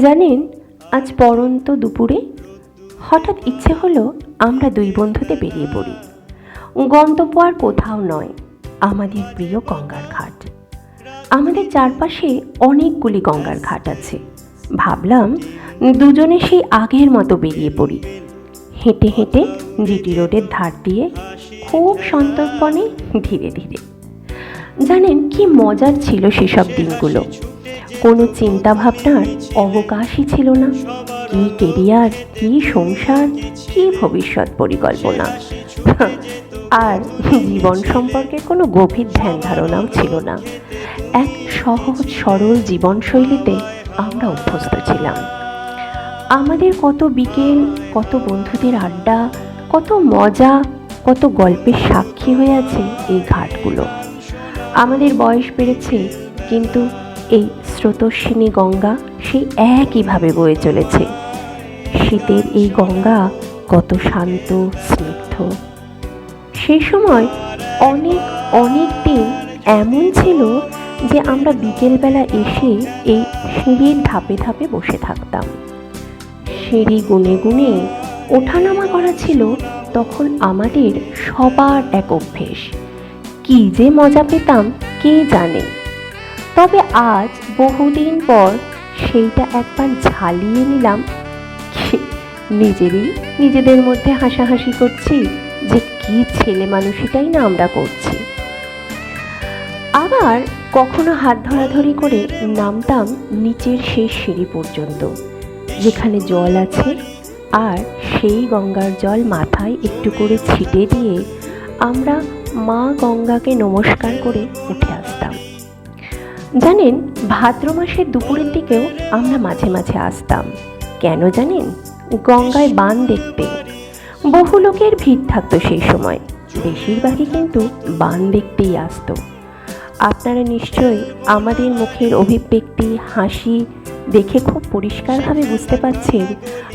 জানেন, আজ পরন্ত দুপুরে হঠাৎ ইচ্ছে হলো আমরা দুই বন্ধুতে বেরিয়ে পড়ি। গন্তব্য আর কোথাও নয়, আমাদের প্রিয় গঙ্গার ঘাট। আমাদের চারপাশে অনেকগুলি গঙ্গার ঘাট আছে। ভাবলাম দুজনে সেই আগের মতো বেরিয়ে পড়ি। হেঁটে হেঁটে জিটি রোডের ধার দিয়ে খুব সন্তর্পণে ধীরে ধীরে। জানেন কি মজার ছিল সেসব দিনগুলো? কোনো চিন্তা ভাবনার অবকাশই ছিল না। কি কেরিয়ার, কি সংসার, কি ভবিষ্যৎ পরিকল্পনা। আর জীবন সম্পর্কে কোনো গভীর ধ্যান ধারণাও ছিল না। এক সহজ, সরল জীবনশৈলীতে আমরা অভ্যস্ত ছিলাম। আমাদের কত বিকেল, কত বন্ধুদের আড্ডা, কত মজা, কত গল্পের সাক্ষী হয়ে আছে এই ঘাটগুলো। আমাদের বয়স বেড়েছে, কিন্তু এই স্রোতস্বিনী গঙ্গা সেই একইভাবে বয়ে চলেছে। শীতের এই গঙ্গা কত শান্ত, স্নিগ্ধ। সেই সময় অনেক অনেক দিন এমন ছিল যে আমরা বিকেলবেলা এসে এই সিঁড়ির ধাপে ধাপে বসে থাকতাম। সিঁড়ি গুনে গুনে ওঠানামা করা ছিল তখন আমাদের সবার এক অভ্যেস। কি যে মজা পেতাম কে জানে। তবে আজ বহুদিন পর সেইটা একবার ঝালিয়ে নিলাম। নিজেরই নিজেদের মধ্যে হাসাহাসি করছি যে কি ছেলে মানুষটাই না আমরা করছি। আবার কখনো হাত ধরাধরি করে নামতাম নিচের শেষ সিঁড়ি পর্যন্ত, যেখানে জল আছে আর সেই গঙ্গার জল মাথায় একটু করে ছিটে দিয়ে আমরা মা গঙ্গাকে নমস্কার করে উঠে আসতাম। জানেন, ভাদ্র মাসের দুপুরের দিকেও আমরা মাঝে মাঝে আসতাম। কেন জানেন? গঙ্গায় বান দেখতে। বহু লোকের ভিড় থাকতো সেই সময়। বেশিরভাগই কিন্তু বান দেখতেই আসতো। আপনারা নিশ্চয়ই আমাদের মুখের অভিব্যক্তি, হাসি দেখে খুব পরিষ্কারভাবে বুঝতে পারছেন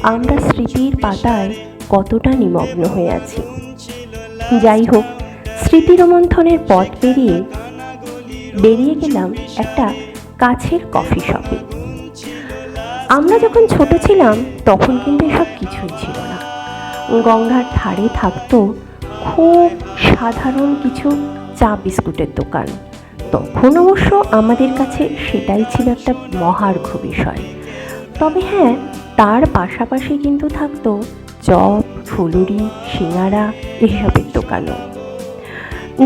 আমরা স্মৃতির পাতায় কতটা নিমগ্ন হয়ে আছি। যাই হোক স্মৃতি রোমন্থনের পথ পেরিয়ে বেরিয়ে গেলাম একটা কাছের কফি শপে আমরা যখন ছোট ছিলাম, তখন কিন্তু এসব কিছুই ছিল না। গঙ্গার ধারে থাকতো খুব সাধারণ কিছু চা বিস্কুটের দোকান। তখন অবশ্য আমাদের কাছে সেটাই ছিল একটা মহার্ঘ বিষয়। তবে হ্যাঁ তার পাশাপাশি কিন্তু থাকতো চপ, ফুলুরি সিঙাড়া এসবের দোকানও।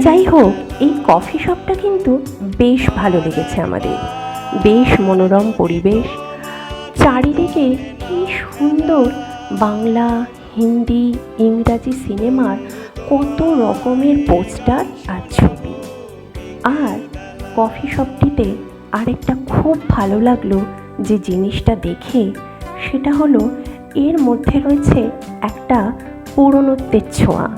যাই হোক এই কফি শপটা কিন্তু বেশ ভালো লেগেছে আমাদের। বেশ মনোরম পরিবেশ। চারিদিকে কি সুন্দর বাংলা, হিন্দি, ইংরাজি সিনেমার কত রকমের পোস্টার আর ছবি। আর কফি শপটিতে আরেকটা খুব ভালো লাগল যে জিনিসটা দেখে, সেটা হলো এর মধ্যে রয়েছে একটা পুরনোত্বের ছোঁয়া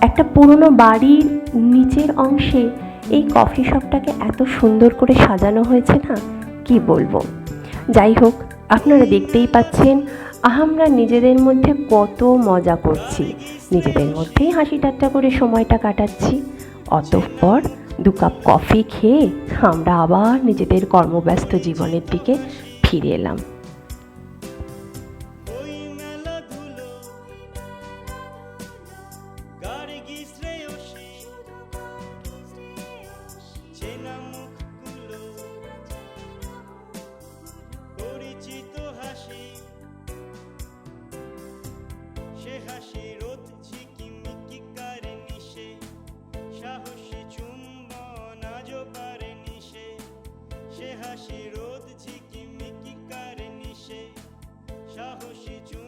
একটা পুরনো বাড়ির নিচের অংশে এই কফি শপটাকে এত সুন্দর করে সাজানো হয়েছে না? কি বলব? যাই হোক, আপনারা দেখতেই পাচ্ছেন, আমরা নিজেদের মধ্যে কত মজা করছি। নিজেদের মধ্যেই হাসি ঠাট্টা করে সময়টা কাটাচ্ছি। অতঃপর দু কাপ কফি খেয়ে আমরা আবার নিজেদের কর্মব্যস্ত জীবনের দিকে ফিরে এলাম। হাসি রোদ ঝিকিমিকি কারে নিশে। সাহসী চুম্বন